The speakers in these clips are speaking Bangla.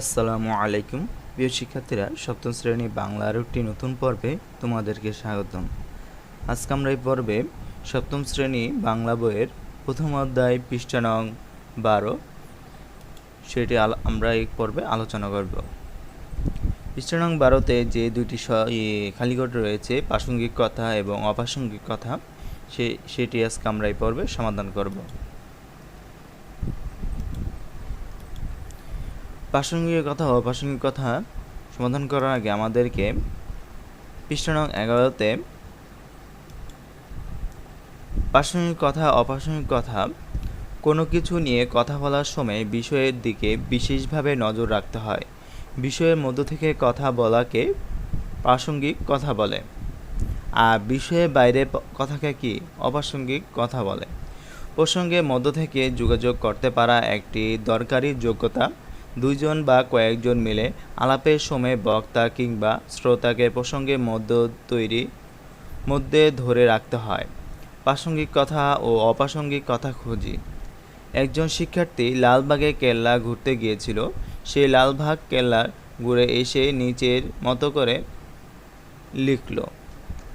আসসালামু আলাইকুম। প্রিয় শিক্ষার্থীরা সপ্তম শ্রেণি বাংলার একটি নতুন পর্বে তোমাদেরকে স্বাগতম। আজকে আমরা এই পর্বে সপ্তম শ্রেণি বাংলা বইয়ের প্রথম অধ্যায় পৃষ্ঠা নং বারো সেটি আমরা এই পর্বে আলোচনা করব। পৃষ্ঠা নং বারোতে যে ই, খালিঘট রয়েছে প্রাসঙ্গিক কথা এবং অপ্রাসঙ্গিক কথা সে সেটি আজকে আমরা এই পর্বে সমাধান করব। প্রাসঙ্গিক কথা ও অপ্রাসঙ্গিক কথা সমাধান করার আগে আমাদেরকে পৃষ্ঠা নং এগারোতে প্রাসঙ্গিক কথা, অপ্রাসঙ্গিক কথা কোনো কিছু নিয়ে কথা বলার সময় বিষয়ের দিকে বিশেষভাবে নজর রাখতে হয়। বিষয়ের মধ্য থেকে কথা বলাকে প্রাসঙ্গিক কথা বলে। আর বিষয়ের বাইরে কথাকে কি? অপ্রাসঙ্গিক কথা বলে। প্রসঙ্গের মধ্য থেকে যোগাযোগ করতে পারা একটি দরকারি যোগ্যতা দুইজন বা কয়েকজন মিলে আলাপের সময় বক্তা কিংবা শ্রোতাকে প্রসঙ্গের মধ্য তৈরি, মধ্যে ধরে রাখতে হয়। প্রাসঙ্গিক কথা ও অপ্রাসঙ্গিক কথা খুঁজি। একজন শিক্ষার্থী লালবাগে কেল্লা ঘুরতে গিয়েছিল। সেই লালবাগ কেল্লা ঘুরে এসে নিচের মতো করে লিখল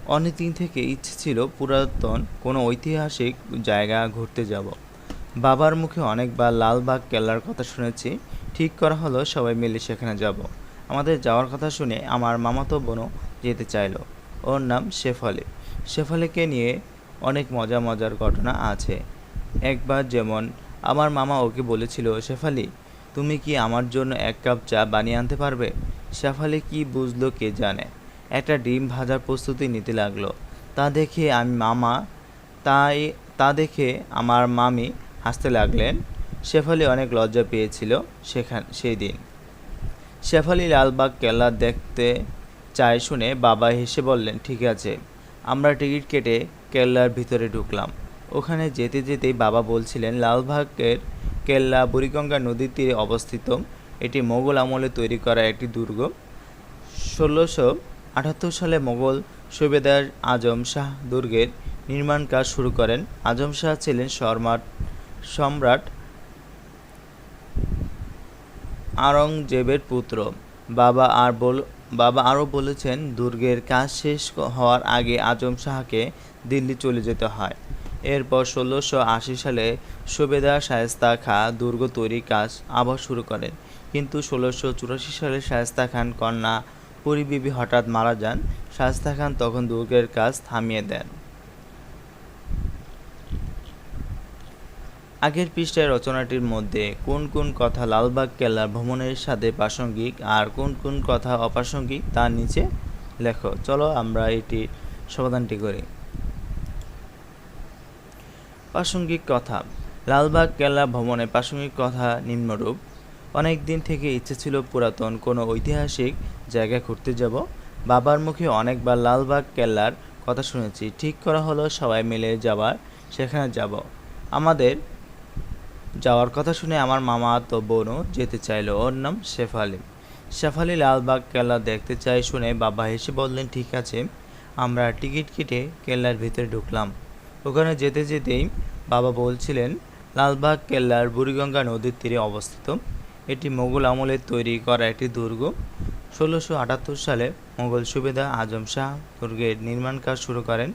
অনেকদিন থেকে ইচ্ছে ছিল পুরাতন কোনো ঐতিহাসিক জায়গা ঘুরতে যাব। বাবার মুখে অনেকবার লালবাগ কেল্লার কথা শুনেছি। ঠিক করা হলো, সবাই মিলে সেখানে যাব। আমাদের যাওয়ার কথা শুনে আমার মামাতো বোনও যেতে চাইলো। ওর নাম শেফালি। শেফালিকে নিয়ে অনেক মজা মজার ঘটনা আছে। একবার যেমন আমার মামা ওকে বলেছিল, শেফালি, তুমি কি আমার জন্য এক কাপ চা বানিয়ে আনতে পারবে? শেফালি কি বুঝলো কে জানে। একটা ডিম ভাজার প্রস্তুতি নিতে লাগল। তা দেখে আমি মামা, তাই, তা দেখে আমার মামি হাসতে লাগলেন। শেফালি অনেক লজ্জা পেয়েছিল সেখান সেই দিন। শেফালি লালবাগ কেল্লা দেখতে চায় শুনে বাবা হেসে বললেন, ঠিক আছে, আমরা টিকিট কেটে কেল্লার ভিতরে ঢুকলাম। ওখানে যেতে যেতেই বাবা বলছিলেন, লালবাগের কেল্লা বুড়িগঙ্গা নদীর তীরে অবস্থিত। এটি মোগল আমলে তৈরি করা একটি দুর্গ। ষোলোশো আটাত্তর সালে মোগল সুবেদার আজম শাহ দুর্গের নির্মাণ কাজ শুরু করেন। আজম শাহ ছিলেন সম্রাট সম্রাট আওরঙ্গজেবের পুত্র। বাবা আর বল, বাবা আরও বলেছেন, দুর্গের কাজ শেষ হওয়ার আগে আজম শাহকে দিল্লি চলে যেতে হয়। এরপর ষোলোশো আশি সালে সুবেদার শায়েস্তা খাঁ দুর্গ তৈরির কাজ আবার শুরু করেন। কিন্তু ষোলোশো চুরাশি সালে শায়েস্তা খান কন্যা পরিবিবি হঠাৎ মারা যান। শায়েস্তা খান তখন দুর্গের কাজ থামিয়ে দেন। আগের পৃষ্ঠায় রচনাটির মধ্যে কোন কোন কথা লালবাগ কেল্লার ভ্রমণের সাথে প্রাসঙ্গিক আর কোন কোন কথা অপ্রাসঙ্গিক তার নিচে লেখো। চলো আমরা এটি সমাধানটি করি। প্রাসঙ্গিক কথা। লালবাগ কেল্লা ভ্রমণে প্রাসঙ্গিক কথা নিম্নরূপ। অনেক দিন থেকে ইচ্ছে ছিল পুরাতন কোনো ঐতিহাসিক জায়গায় ঘুরতে যাব। বাবার মুখে অনেকবার লালবাগ কেল্লার কথা শুনেছি। ঠিক করা হলো সবাই মিলে যাবার, সেখানে যাব। আমাদের যাওয়ার কথা শুনে আমার মামা তো বোনও যেতে চাইলো। ওর নাম শেফালি। শেফালি লালবাগ কেল্লা দেখতে চাই শুনে বাবা হেসে বললেন, ঠিক আছে। আমরা টিকিট কেটে কেল্লার ভিতরে ঢুকলাম। ওখানে যেতে যেতেই বাবা বলছিলেন, লালবাগ কেল্লার বুড়িগঙ্গা নদীর তীরে অবস্থিত। এটি মোগল আমলে তৈরি করা একটি দুর্গ। ষোলোশো আটাত্তর সালে মোগল সুবেদা আজম শাহ দুর্গের নির্মাণ কাজ শুরু করেন।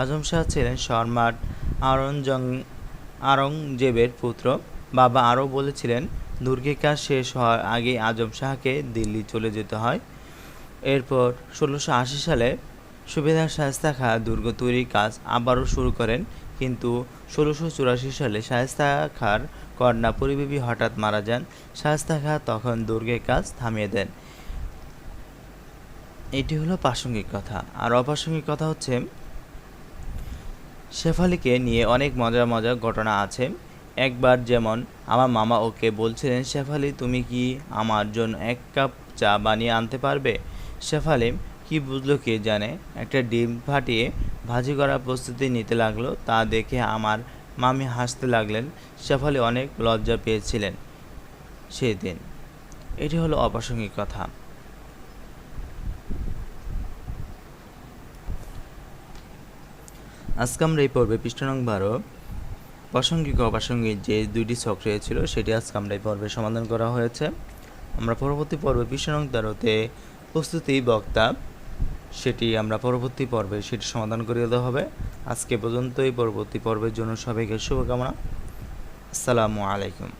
আজম শাহ ছিলেন সম্রাট আরঞ্জং আওরঙ্গজেবের পুত্র। বাবা আরও বলেছিলেন দুর্গের কাজ শেষ হওয়ার আগে আজম শাহকে দিল্লি চলে যেতে হয়। এরপর ষোলোশো আশি সালে সুবেদার শায়েস্তা খাঁ দুর্গ তৈরির কাজ আবারও শুরু করেন, কিন্তু ষোলোশো চুরাশি সালে শায়েস্তা খাঁর কন্যা পরিবেবী হঠাৎ মারা যান। শায়েস্তা খাঁ তখন দুর্গের কাজ থামিয়ে দেন। এটি হলো প্রাসঙ্গিক কথা। আর অপ্রাসঙ্গিক কথা হচ্ছে শেফালিকে নিয়ে অনেক মজার মজার ঘটনা আছে। একবার যেমন আমার মামা ওকে বলছিলেন, শেফালি, তুমি কি আমার জন্য এক কাপ চা বানিয়ে আনতে পারবে? শেফালি, কি বুঝলো কে জানে? একটা ডিম ফাটিয়ে ভাজি করার প্রস্তুতি নিতে লাগল। তা দেখে আমার মামি হাসতে লাগলেন। শেফালি অনেক লজ্জা পেয়েছিলেন সেই দিন এটি হলো অপ্রাসঙ্গিক কথা। আজকে আমরা এই পর্বে পৃষ্ঠা নং বারো, প্রাসঙ্গিক অপ্রাসঙ্গিক যে দুইটি ছক রয়েছিল, সেটি আজকে আমরা এই পর্বে সমাধান করা হয়েছে। আমরা পরবর্তী পর্বে বিশ্ব নং তেরোতে প্রস্তুতি বক্তা, সেটি আমরা পরবর্তী পর্বে সেটি সমাধান করে দেওয়া হবে। আজকে পর্যন্ত এই পরবর্তী পর্বের জন্য সবাইকে শুভকামনা। আসসালামু আলাইকুম।